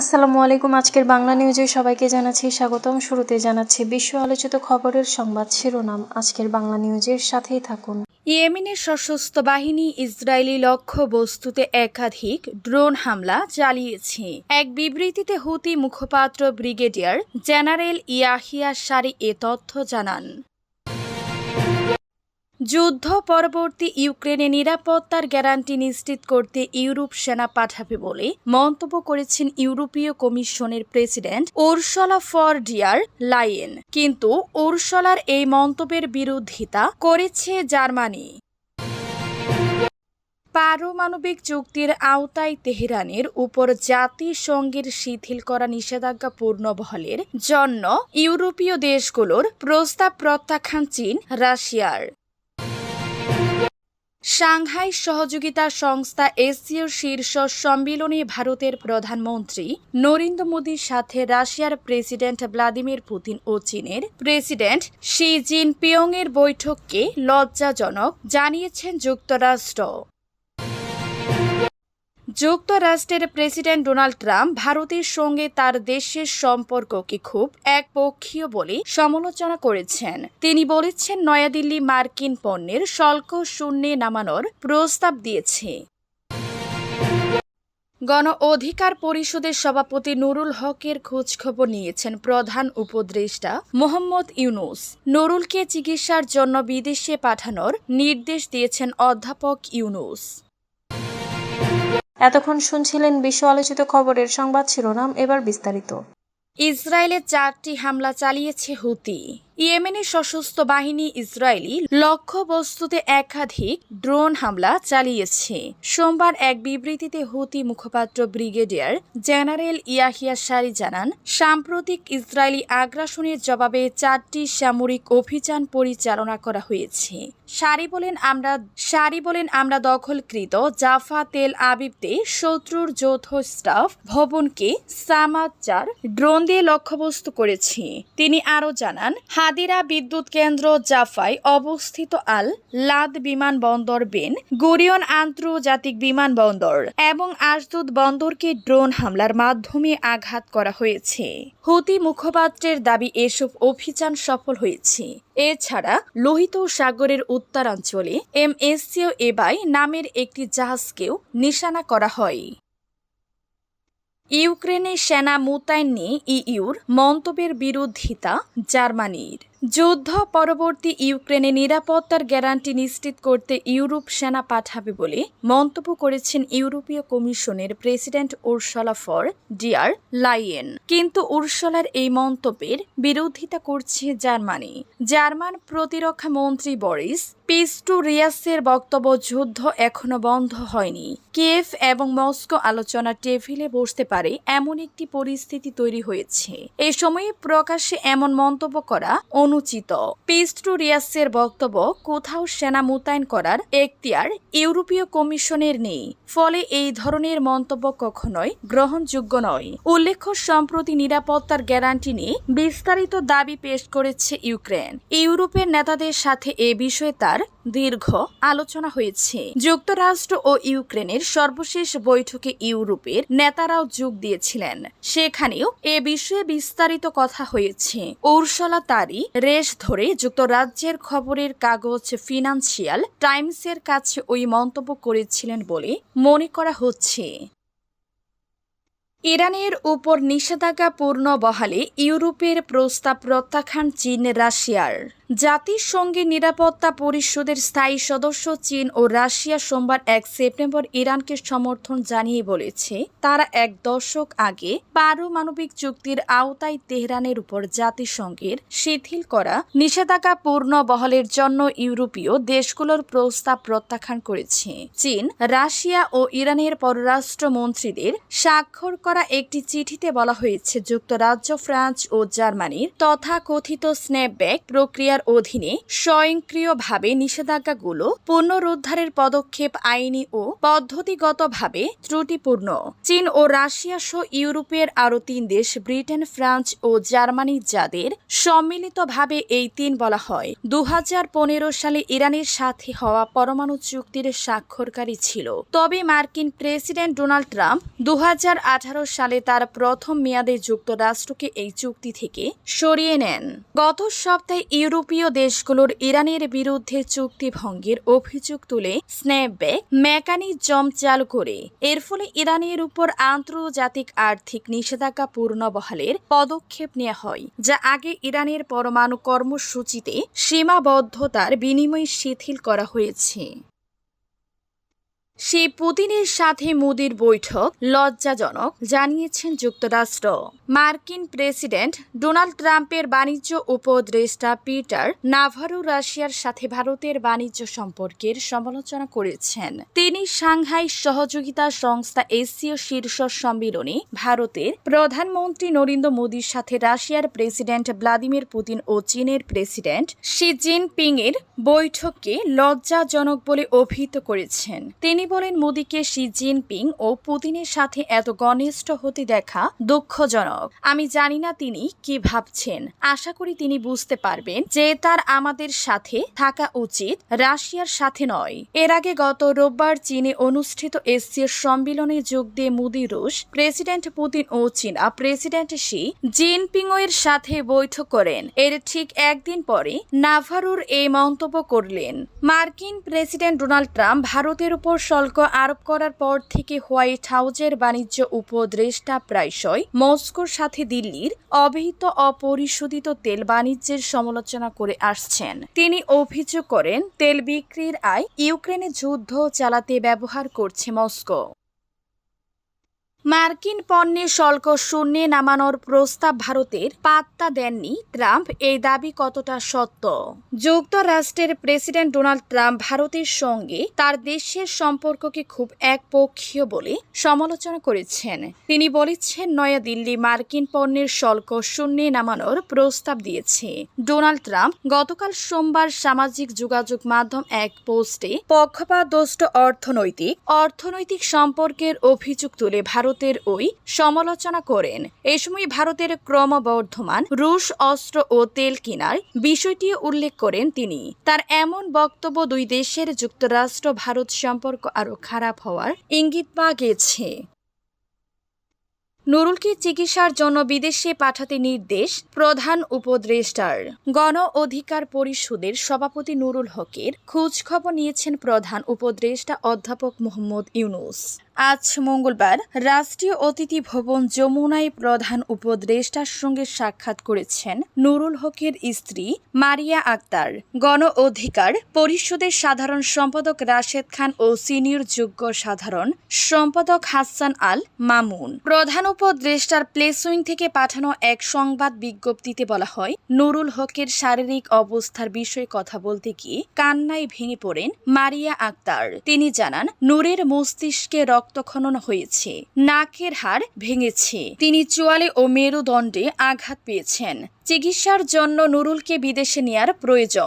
আসসালামু আলাইকুম, আজকের বাংলা নিউজে সবাইকে জানাচ্ছি স্বাগতম। শুরুতে জানাচ্ছি বিশ্ব আলোচিত খবরের সংবাদ শিরোনাম। আজকের বাংলা নিউজের সাথেই থাকুন। ইয়েমেনের সশস্ত্র বাহিনী ইসরায়েলি লক্ষ্যবস্তুতে একাধিক ড্রোন হামলা চালিয়েছে। এক বিবৃতিতে হুতি মুখপাত্র ব্রিগেডিয়ার জেনারেল ইয়াহিয়া সারি এ তথ্য জানান। যুদ্ধ পরবর্তী ইউক্রেনে নিরাপত্তার গ্যারান্টি নিশ্চিত করতে ইউরোপ সেনা পাঠাবে বলে মন্তব্য করেছেন ইউরোপীয় কমিশনের প্রেসিডেন্ট ওরসলা ফর ডিয়ার লাইয়েন। কিন্তু ওরসলার এই মন্তব্যের বিরোধিতা করেছে জার্মানি। পারমাণবিক চুক্তির আওতায় তেহরানের উপর জাতিসংঘের শিথিল করা নিষেধাজ্ঞা পূর্ণবহলের জন্য ইউরোপীয় দেশগুলোর প্রস্তাব প্রত্যাখ্যান চীন, রাশিয়ার। সাংহাই সহযোগিতা সংস্থা এসসিও শীর্ষ সম্মেলনে ভারতের প্রধানমন্ত্রী নরেন্দ্র মোদীর সাথে রাশিয়ার প্রেসিডেন্ট ভ্লাদিমির পুতিন ও চীনের প্রেসিডেন্ট শি জিনপিয়ং এর বৈঠককে লজ্জাজনক জানিয়েছেন যুক্তরাষ্ট্র। যুক্তরাষ্ট্রের প্রেসিডেন্ট ডোনাল্ড ট্রাম্প ভারতের সঙ্গে তার দেশের সম্পর্ককে খুব একপক্ষীয় বলে সমালোচনা করেছেন। তিনি বলেছেন, নয়াদিল্লি মার্কিন পণ্যের শুল্ক শূন্যে নামানোর প্রস্তাব দিয়েছে। গণ অধিকার পরিষদের সভাপতি নুরুল হকের খোঁজখবর নিয়েছেন প্রধান উপদেষ্টা মোহাম্মদ ইউনুস। নুরুলকে চিকিৎসার জন্য বিদেশে পাঠানোর নির্দেশ দিয়েছেন অধ্যাপক ইউনুস। এতক্ষণ শুনছিলেন বিশ্ব আলোচিত খবরের সংবাদ শিরোনাম এবার বিস্তারিত। ইসরায়েলে চারটি হামলা চালিয়েছে হুতি। ইয়েমেনের সশস্ত্র বাহিনী ইসরায়েলি লক্ষ্যবস্তুতে একাধিক ড্রোন হামলা চালিয়েছে। সোমবার এক বিবৃতিতে হুতি মুখপাত্র ব্রিগেডিয়ার জেনারেল ইয়াহিয়া সারি জানান, সাম্প্রতিক ইসরায়েলি আগ্রাসনের জবাবে চারটি সামরিক অভিযান পরিচালনা করা হয়েছে। সারি বলেন, আমরা সারি বলেন, আমরা দখলকৃত জাফা তেল আবিবতে শত্রুর যৌথ স্টাফ ভবনকে সামাচার ড্রোন দিয়ে লক্ষ্যবস্তু করেছি। তিনি আরও জানান হাদিরা বিদ্যুৎ কেন্দ্র জাফায় অবস্থিত আল লাদ বিমানবন্দর বেন গুরিয়ন আন্তর্জাতিক বিমানবন্দর এবং আশদুদ বন্দরকে ড্রোন হামলার মাধ্যমে আঘাত করা হয়েছে। হুতি মুখপাত্রের দাবি এসব অভিযান সফল হয়েছে। এছাড়া লোহিত সাগরের উত্তরাঞ্চলে এম এসসিও এবাই নামের একটি জাহাজকেও নিশানা করা হয়। ইউক্রেনে সেনা মোতায়েন নিয়ে ইইউর মন্তব্যের বিরোধিতা জার্মানির। যুদ্ধ পরবর্তী ইউক্রেনে নিরাপত্তার গ্যারান্টি নিশ্চিত করতে ইউরোপ সেনা পাঠাবে বলে মন্তব্য করেছেন ইউরোপীয় কমিশনের প্রেসিডেন্ট উর্সলা ফর ডিয়ার লাইয়েন। কিন্তু উর্সলার এই মন্তব্যের বিরোধিতা করছে জার্মানি। জার্মান প্রতিরক্ষা মন্ত্রী বরিস পিস্টুরিয়াসের বক্তব্য যুদ্ধ এখনও বন্ধ হয়নি। কিয়েভ এবং মস্কো আলোচনা টেবিলে বসতে পারে এমন একটি পরিস্থিতি তৈরি হয়েছে। এ সময়ে প্রকাশ্যে এমন মন্তব্য করা অনুচিত। পিস্টুরিয়াসের বক্তব্য, কোথাও সেনা মোতায়েন করার এখতিয়ার ইউরোপীয় কমিশনের নেই। ফলে এই ধরনের মন্তব্য কখনোই গ্রহণযোগ্য নয়। উল্লেখ্য, সম্প্রতি নিরাপত্তার গ্যারান্টি নিয়ে বিস্তারিত দাবি পেশ করেছে ইউক্রেন। ইউরোপের নেতাদের সাথে এ বিষয়ে তার দীর্ঘ আলোচনা হয়েছে। যুক্তরাষ্ট্র ও ইউক্রেনের সর্বশেষ বৈঠকে ইউরোপের নেতারাও যোগ দিয়েছিলেন। সেখানেও এ বিষয়ে বিস্তারিত কথা হয়েছে। ঔরসলা তারি রেশ ধরে যুক্তরাজ্যের খবরের কাগজ ফিনান্সিয়াল টাইমসের কাছে ওই মন্তব্য করেছিলেন বলে মনে করা হচ্ছে। ইরানের উপর নিষেধাজ্ঞা পূর্ণ বহালে ইউরোপের প্রস্তাব প্রত্যাখ্যান চীন রাশিয়ার। জাতিসংঘের নিরাপত্তা পরিষদের স্থায়ী সদস্য চীন ও রাশিয়া সোমবার এক সেপ্টেম্বর ইরানকে সমর্থন জানিয়ে বলেছে, তারা এক দশক আগে পারমাণবিক চুক্তির আওতায় তেহরানের উপর জাতিসংঘের শিথিল করা নিষেধাজ্ঞা পূর্ণ বহলের জন্য ইউরোপীয় দেশগুলোর প্রস্তাব প্রত্যাখ্যান করেছে। চীন, রাশিয়া ও ইরানের পররাষ্ট্র মন্ত্রীদের স্বাক্ষর করা একটি চিঠিতে বলা হয়েছে, যুক্তরাজ্য, ফ্রান্স ও জার্মানির তথাকথিত স্ন্যাপব্যাক প্রক্রিয়ার অধীনে স্বয়ংক্রিয়ভাবে নিষেধাজ্ঞাগুলো পুনরুদ্ধারের পদক্ষেপ আইনি ও পদ্ধতিগতভাবে ত্রুটিপূর্ণ। চীন ও রাশিয়া সহ ইউরোপের আরও তিন দেশ, ব্রিটেন, ফ্রান্স ও জার্মানি যাদের সম্মিলিতভাবে এই তিন বলা হয় দু হাজার পনেরো সালে ইরানের সাথে হওয়া পরমাণু চুক্তির স্বাক্ষরকারী ছিল। তবে মার্কিন প্রেসিডেন্ট ডোনাল্ড ট্রাম্প দু হাজার আঠারো সালে তার প্রথম মেয়াদে যুক্তরাষ্ট্রকে এই চুক্তি থেকে সরিয়ে নেন। গত সপ্তাহে ইউরোপীয় দেশগুলোর ইরানের বিরুদ্ধে চুক্তি ভঙ্গের অভিযোগ তুলে স্ন্যাপব্যাক মেকানিজম চালু করে। এর ফলে ইরানের উপর আন্তর্জাতিক আর্থিক নিষেধাজ্ঞা পূর্ণবহালের পদক্ষেপ নেওয়া হয়, যা আগে ইরানের পরমাণু কর্মসূচিতে সীমাবদ্ধতার বিনিময়ে শিথিল করা হয়েছে। সেই পুতিনের সাথে মোদির বৈঠক লজ্জাজনক, জানিয়েছেন যুক্তরাষ্ট্র। মার্কিন প্রেসিডেন্ট ডোনাল্ড ট্রাম্পের বাণিজ্য উপদেষ্টা পিটার নাভারো রাশিয়ার সাথে ভারতের বাণিজ্য সম্পর্কের সমালোচনা করেছেন। তিনি সাংহাই সহযোগিতা সংস্থা এশীয় শীর্ষ সম্মেলনে ভারতের প্রধানমন্ত্রী নরেন্দ্র মোদীর সাথে রাশিয়ার প্রেসিডেন্ট ভ্লাদিমির পুতিন ও চীনের প্রেসিডেন্ট শি জিনপিং এর বৈঠককে লজ্জাজনক বলে অভিহিত করেছেন। তিনি বলেন মোদীকে শি জিনপিং ও পুতিনের সাথে এত ঘনিষ্ঠ হতে দেখা দুঃখজনক। আমি জানি না তিনি কি ভাবছেন। আশা করি তিনি বুঝতে পারবেন যে তার আমাদের সাথে থাকা উচিত, রাশিয়ার সাথে নয়। এর আগে গত রোববার চীনে অনুষ্ঠিত এশীয় সম্মেলনে যোগ দিয়ে মোদী রুশ, প্রেসিডেন্ট পুতিন ও চীনা প্রেসিডেন্ট শি জিনপিং এর সাথে বৈঠক করেন। এর ঠিক একদিন পরে নাভারুর এই মন্তব্য করলেন। মার্কিন প্রেসিডেন্ট ডোনাল্ড ট্রাম্প ভারতের উপর শুল্ক আরোপ করার পর থেকে হোয়াইট হাউজের বাণিজ্য উপদেষ্টা প্রায়শই মস্কোর সাথে দিল্লির অবহিত অপরিশোধিত তেল বাণিজ্যের সমালোচনা করে আসছেন। তিনি অভিযোগ করেন, তেল বিক্রির আয় ইউক্রেনে যুদ্ধ চালাতে ব্যবহার করছে মস্কো। মার্কিন পণ্যের শুল্ক শূন্যে নামানোর প্রস্তাব ভারতের পাত্তা দেননি ট্রাম্প। এই দাবি কতটা সত্য? যুক্তরাষ্ট্রের প্রেসিডেন্ট ডোনাল্ড ট্রাম্প ভারতের সঙ্গে তার দেশের সম্পর্ককে খুব একপক্ষীয় বলে সমালোচনা করেছেন। তিনি বলেছেন নয়াদিল্লি মার্কিন পণ্যের শুল্ক শূন্যে নামানোর প্রস্তাব দিয়েছে। ডোনাল্ড ট্রাম্প গতকাল সোমবার সামাজিক যোগাযোগ মাধ্যম এক পোস্টে পক্ষপাতদুষ্ট অর্থনৈতিক অর্থনৈতিক সম্পর্কের অভিযোগ তুলে ভারতের ওই সমালোচনা করেন। এ সময় ভারতের ক্রমবর্ধমান রুশ অস্ত্র ও তেল কেনার বিষয়টি উল্লেখ করেন তিনি। তার এমন বক্তব্য দুই দেশের যুক্তরাষ্ট্র ভারত সম্পর্ক আরও খারাপ হওয়ার ইঙ্গিত পাওয়া গেছে নুরুলকে চিকিৎসার জন্য বিদেশে পাঠাতে নির্দেশ প্রধান উপদেষ্টার। গণ অধিকার পরিষদের সভাপতি নুরুল হকের খোঁজখবর নিয়েছেন প্রধান উপদেষ্টা অধ্যাপক মোহাম্মদ ইউনুস। আজ মঙ্গলবার রাষ্ট্রীয় অতিথি ভবন যমুনায় প্রধান উপদেষ্টার সঙ্গে সাক্ষাৎ করেছেন নুরুল হকের স্ত্রী মারিয়া আক্তার। গণ অধিকার পরিষদের সাধারণ সম্পাদক রাশেদ খান ও সিনিয়র যোগ্য সাধারণ সম্পাদক হাসান আল মামুন। প্রধান উপদেষ্টার প্লেসুইং থেকে পাঠানো এক সংবাদ বিজ্ঞপ্তিতে বলা হয়, নুরুল হকের শারীরিক অবস্থার বিষয়ে কথা বলতে গিয়ে কান্নায় ভেঙে পড়েন মারিয়া আক্তার। তিনি জানান, নূরের মস্তিষ্কে রক্তক্ষরণ হয়েছে। নাকের হাড় ভেঙেছে। তিনি চুয়ালে ও মেরুদণ্ডে আঘাত পেয়েছেন। চিকিৎসার জন্য নুরুলকে বিদেশে নেয়ার প্রয়োজন।